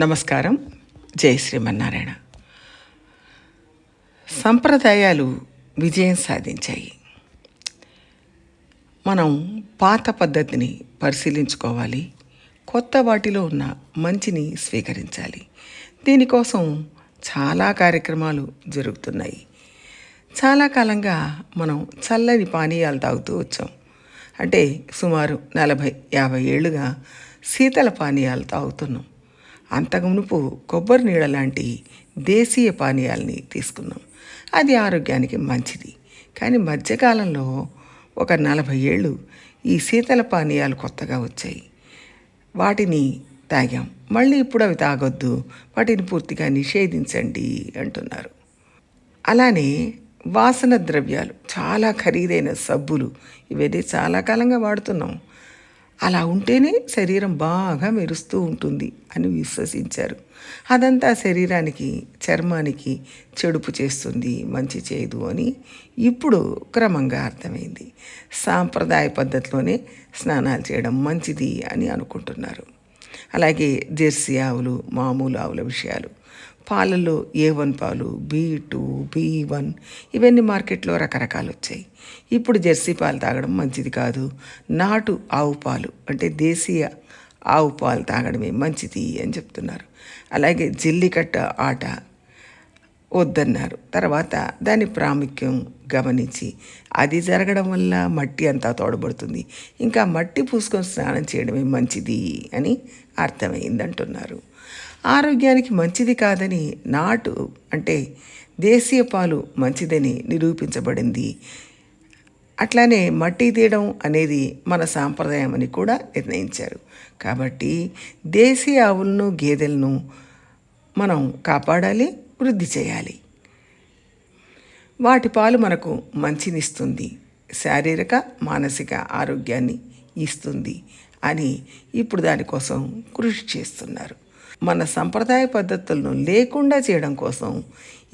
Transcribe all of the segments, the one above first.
నమస్కారం. జై శ్రీమన్నారాయణ. సంప్రదాయాలు విజయం సాధించాయి. మనం పాత పద్ధతిని పరిశీలించుకోవాలి. కొత్త వాటిలో ఉన్న మంచిని స్వీకరించాలి. దీనికోసం చాలా కార్యక్రమాలు జరుగుతున్నాయి. చాలా కాలంగా మనం చల్లని పానీయాలు తాగుతూ వచ్చాం. అంటే సుమారు నలభై యాభై ఏళ్ళుగా శీతల పానీయాలు తాగుతున్నాం. అంతకు మునుపు కొబ్బరి నీళ్ళ లాంటి దేశీయ పానీయాల్ని తీసుకున్నాం. అది ఆరోగ్యానికి మంచిది. కానీ మధ్యకాలంలో ఒక నలభై ఏళ్ళు ఈ శీతల పానీయాలు కొత్తగా వచ్చాయి. వాటిని తాగాం. మళ్ళీ ఇప్పుడు అవి తాగొద్దు. వాటిని పూర్తిగా నిషేధించండి అంటున్నారు. అలానే వాసన ద్రవ్యాలు చాలా ఖరీదైన సబ్బులు ఇవన్నీ చాలా కాలంగా వాడుతున్నాం. అలా ఉంటేనే శరీరం బాగా మెరుస్తూ ఉంటుంది అని విశ్వసించారు. అదంతా శరీరానికి చర్మానికి చెడుపు చేస్తుంది మంచి చేయదు అని ఇప్పుడు క్రమంగా అర్థమైంది. సాంప్రదాయ పద్ధతిలోనే స్నానాలు చేయడం మంచిది అని అనుకుంటున్నారు. అలాగే జెర్సీ ఆవులు మామూలు ఆవుల విషయాలు. పాలల్లో ఏ వన్ పాలు బీ టూ బీ వన్ ఇవన్నీ మార్కెట్లో రకరకాలు వచ్చాయి ఇప్పుడు జెర్సీ పాలు తాగడం మంచిది కాదు. నాటు ఆవు పాలు అంటే దేశీయ ఆవు పాలు తాగడమే మంచిది అని చెప్తున్నారు. అలాగే జిల్లికట్ట ఆట వద్దన్నారు. తర్వాత దాని ప్రాముఖ్యం గమనించి అది జరగడం వల్ల మట్టి అంతా తోడబడుతుంది. ఇంకా మట్టి పూసుకొని స్నానం చేయడమే మంచిది అని అర్థమైంది అంటున్నారు ఆరోగ్యానికి మంచిది కాదని నాటు అంటే దేశీయ పాలు మంచిదని నిరూపించబడింది. అట్లానే మట్టి తీయడం అనేది మన సాంప్రదాయం అని కూడా నిర్ణయించారు. కాబట్టి దేశీయ ఆవులను గేదెలను మనం కాపాడాలి వృద్ధి చేయాలి. వాటి పాలు మనకు మంచినిస్తుంది. శారీరక మానసిక ఆరోగ్యాన్ని ఇస్తుంది అని ఇప్పుడు దానికోసం కృషి చేస్తున్నారు. మన సంప్రదాయ పద్ధతులను లేకుండా చేయడం కోసం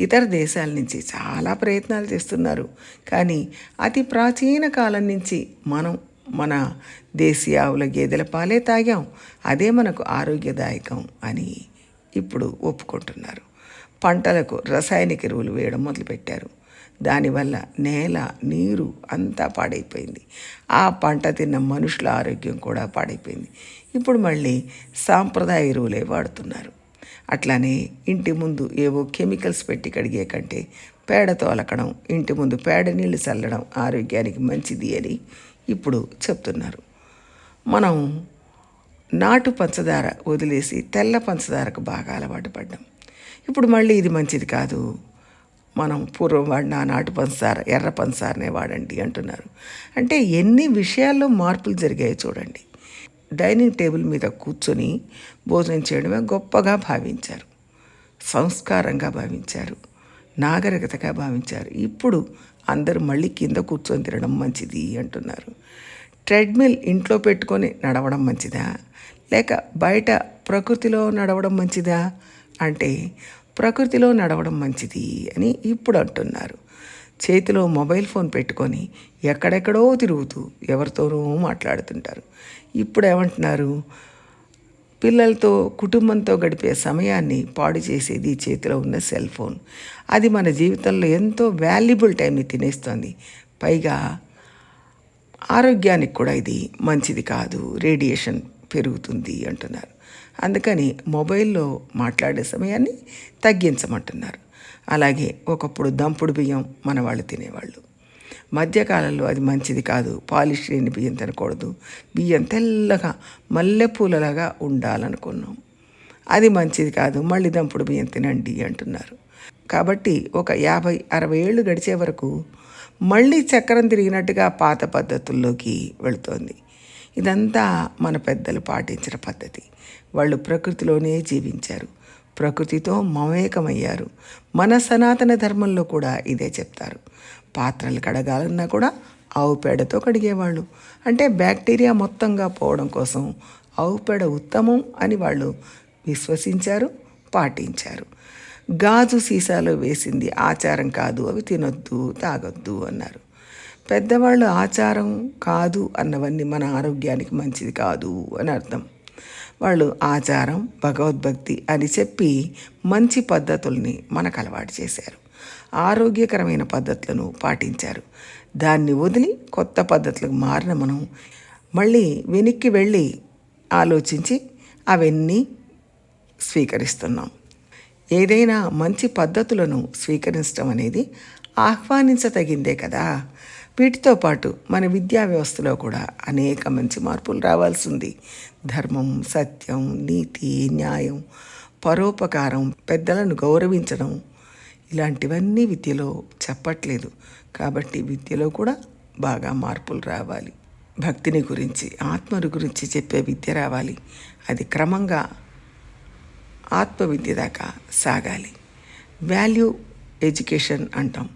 ఇతర దేశాల నుంచి చాలా ప్రయత్నాలు చేస్తున్నారు. కానీ అతి ప్రాచీన కాలం నుంచి మనం మన దేశీయ ఆవుల గేదెల పాలే తాగాం. అదే మనకు ఆరోగ్యదాయకం అని ఇప్పుడు ఒప్పుకుంటున్నారు. పంటలకు రసాయనిక ఎరువులు వేయడం మొదలుపెట్టారు. దానివల్ల నేల నీరు అంతా పాడైపోయింది. ఆ పంట తిన్న మనుషుల ఆరోగ్యం కూడా పాడైపోయింది. ఇప్పుడు మళ్ళీ సాంప్రదాయ ఎరువులే వాడుతున్నారు. అట్లానే ఇంటి ముందు ఏవో కెమికల్స్ పెట్టి కడిగే కంటే పేడతో అలకడం ఇంటి ముందు పేడ నీళ్ళు చల్లడం ఆరోగ్యానికి మంచిది అని ఇప్పుడు చెప్తున్నారు. మనం నాటు పంచదార వదిలేసి తెల్ల పంచదారకు బాగా అలవాటు పడ్డాం. ఇప్పుడు మళ్ళీ ఇది మంచిది కాదు. మనం పూర్వం వాడిన నాటు పంచదార ఎర్ర పంచదారనే వాడండి అంటున్నారు. అంటే ఎన్ని విషయాల్లో మార్పులు జరిగాయి చూడండి. డైనింగ్ టేబుల్ మీద కూర్చొని భోజనం చేయడమే గొప్పగా భావించారు. సంస్కారంగా భావించారు. నాగరికతగా భావించారు. ఇప్పుడు అందరూ మళ్ళీ కింద కూర్చొని తినడం మంచిది అంటున్నారు. ట్రెడ్మిల్ ఇంట్లో పెట్టుకొని నడవడం మంచిదా? లేక బయట ప్రకృతిలో నడవడం మంచిదా? అంటే ప్రకృతిలో నడవడం మంచిది అని ఇప్పుడు అంటున్నారు చేతిలో మొబైల్ ఫోన్ పెట్టుకొని ఎక్కడెక్కడో తిరుగుతూ ఎవరితోనూ మాట్లాడుతుంటారు. ఇప్పుడు ఏమంటున్నారు పిల్లలతో కుటుంబంతో గడిపే సమయాన్ని పాడు చేసేది చేతిలో ఉన్న సెల్ ఫోన్. అది మన జీవితంలో ఎంతో వాల్యుబుల్ టైంని తినేస్తుంది. పైగా ఆరోగ్యానికి కూడా ఇది మంచిది కాదు. రేడియేషన్ పెరుగుతుంది అంటున్నారు. అందుకని మొబైల్లో మాట్లాడే సమయాన్ని తగ్గించమంటున్నారు. అలాగే ఒకప్పుడు దంపుడు బియ్యం మన వాళ్ళు తినేవాళ్ళు. మధ్యకాలంలో అది మంచిది కాదు పాలిష్ లేని బియ్యం తినకూడదు. బియ్యం తెల్లగా మల్లెపూలలాగా ఉండాలనుకున్నాం. అది మంచిది కాదు మళ్ళీ దంపుడు బియ్యం తినండి అంటున్నారు. కాబట్టి ఒక యాభై అరవై ఏళ్ళు గడిచే వరకు మళ్ళీ చక్రం తిరిగినట్టుగా పాత పద్ధతుల్లోకి వెళుతోంది. ఇదంతా మన పెద్దలు పాటించిన పద్ధతి. వాళ్ళు ప్రకృతిలోనే జీవించారు. ప్రకృతితో మమేకమయ్యారు. మన సనాతన ధర్మంలో కూడా ఇదే చెప్తారు. పాత్రలు కడగాలన్నా కూడా ఆవు పేడతో కడిగేవాళ్ళు. అంటే బ్యాక్టీరియా మొత్తంగా పోవడం కోసం ఆవు పేడ ఉత్తమం అని వాళ్ళు విశ్వసించారు పాటించారు. గాజు సీసాలో వేసింది ఆచారం కాదు అవి తినొద్దు తాగొద్దు అన్నారు. పెద్దవాళ్ళు ఆచారం కాదు అన్నవన్నీ మన ఆరోగ్యానికి మంచిది కాదు అని అర్థం. వాళ్ళు ఆచారం భగవద్భక్తి అని చెప్పి మంచి పద్ధతుల్ని మనకు అలవాటు చేశారు. ఆరోగ్యకరమైన పద్ధతులను పాటించారు. దాన్ని వదిలి కొత్త పద్ధతులకు మారిన మనం మళ్ళీ వెనక్కి వెళ్ళి ఆలోచించి అవన్నీ స్వీకరిస్తున్నాం. ఏదైనా మంచి పద్ధతులను స్వీకరించడం అనేది ఆహ్వానించదగిందే కదా. వీటితో పాటు మన విద్యా వ్యవస్థలో కూడా అనేక మంచి మార్పులు రావాల్సి ఉంది. ధర్మం సత్యం నీతి న్యాయం పరోపకారం పెద్దలను గౌరవించడం ఇలాంటివన్నీ విద్యలో చెప్పట్లేదు. కాబట్టి విద్యలో కూడా బాగా మార్పులు రావాలి. భక్తిని గురించి ఆత్మను గురించి చెప్పే విద్య రావాలి. అది క్రమంగా ఆత్మ విద్య దాకా సాగాలి. వాల్యూ ఎడ్యుకేషన్ అంటాం.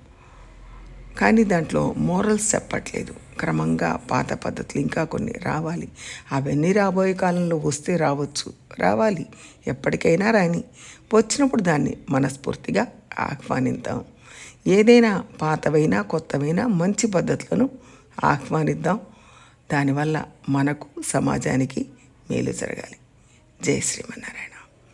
కానీ దాంట్లో మోరల్స్ చెప్పట్లేదు. క్రమంగా పాత పద్ధతులు ఇంకా కొన్ని రావాలి. అవన్నీ రాబోయే కాలంలో వస్తే రావచ్చు. రావాలి. ఎప్పటికైనా రాని. వచ్చినప్పుడు దాన్ని మనస్ఫూర్తిగా ఆహ్వానిద్దాం. ఏదైనా పాతవైనా కొత్తవైనా మంచి పద్ధతులను ఆహ్వానిద్దాం. దానివల్ల మనకు సమాజానికి మేలు జరగాలి. జై శ్రీమన్నారాయణ.